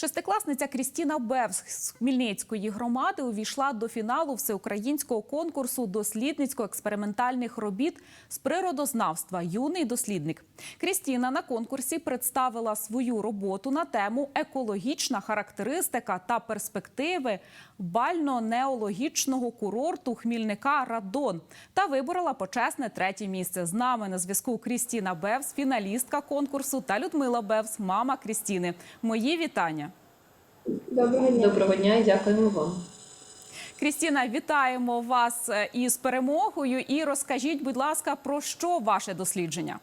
Шестикласниця Крістіна Бевс з Хмельницької громади увійшла до фіналу всеукраїнського конкурсу дослідницько-експериментальних робіт з природознавства Юний дослідник. Крістіна на конкурсі представила свою роботу на тему екологічна характеристика та перспективи бально-неологічного курорту Хмільника Радон та виборола почесне третє місце. З нами на зв'язку Крістіна Бевс, фіналістка конкурсу, та Людмила Бевс, мама Крістіни. Мої вітання. Доброго дня. Доброго дня і дякуємо вам. Крістіна, вітаємо вас е, із перемогою. І розкажіть, будь ласка, про що ваше дослідження?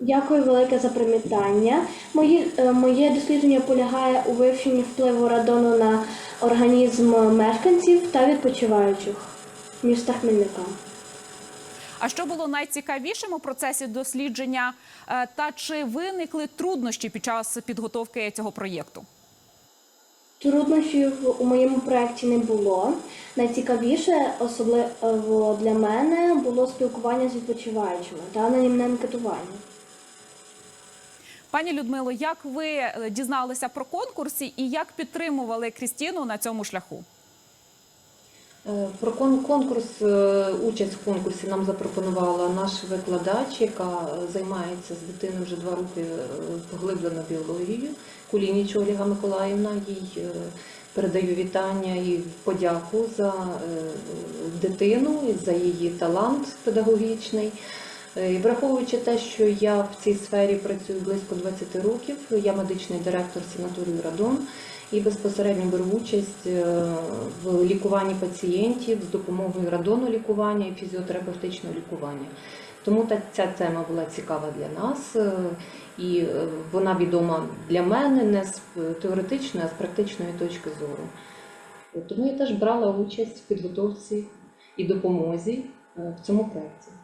Дякую велике за привітання. Мої, е, моє дослідження полягає у вивченні впливу радону на організм мешканців та відпочиваючих міста Хмельника. А що було найцікавішим у процесі дослідження? Е, Та чи виникли труднощі під час підготовки цього проєкту? Труднощів у моєму проєкті не було. Найцікавіше, особливо для мене, було спілкування з відпочиваючими та анонімне анкетування. Пані Людмило, як ви е, дізналися про конкурсі і як підтримували Крістіну на цьому шляху? Е, Про конкурс, е, участь в конкурсі нам запропонувала наш викладач, яка е, займається з дитиною вже два роки поглиблено біологією. Кулініч Ольга Миколаївна. Їй передаю вітання і подяку за дитину, за її талант педагогічний. Е, І враховуючи те, що я в цій сфері працюю близько 20 років, я медичний директор санаторію Радон і безпосередньо беру участь е, в лікуванні пацієнтів з допомогою радону лікування і фізіотерапевтичного лікування. Тому та ця тема була цікава для нас, е, і вона відома для мене не з теоретичної, а з практичної точки зору. Тому я теж брала участь в підготовці і допомозі в цьому проєкті.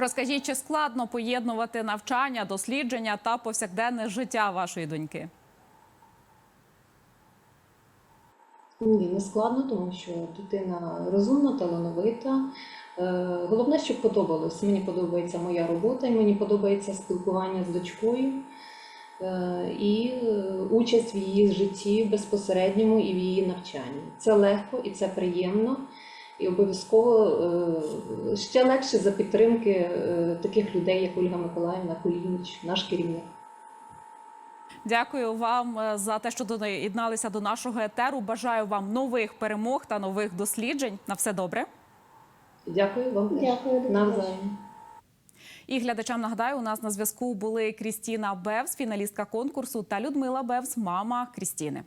Розкажіть, чи складно поєднувати навчання, дослідження та повсякденне життя вашої доньки? Ні, не складно, тому що дитина розумна, талановита. Е, Головне, щоб подобалось. Мені подобається моя робота, мені подобається спілкування з дочкою е, і е, участь в її житті безпосередньому і в її навчанні. Це легко і це приємно. І обов'язково е, ще легше за підтримки е, таких людей, як Ольга Миколаївна Кулініч, наш керівник. Дякую вам е, за те, що доєдналися до нашого етеру. Бажаю вам нових перемог та нових досліджень. На все добре. Дякую вам теж. Дякую, Навзаєм. І глядачам нагадаю, у нас на зв'язку були Крістіна Бевс, фіналістка конкурсу, та Людмила Бевс, мама Крістіни.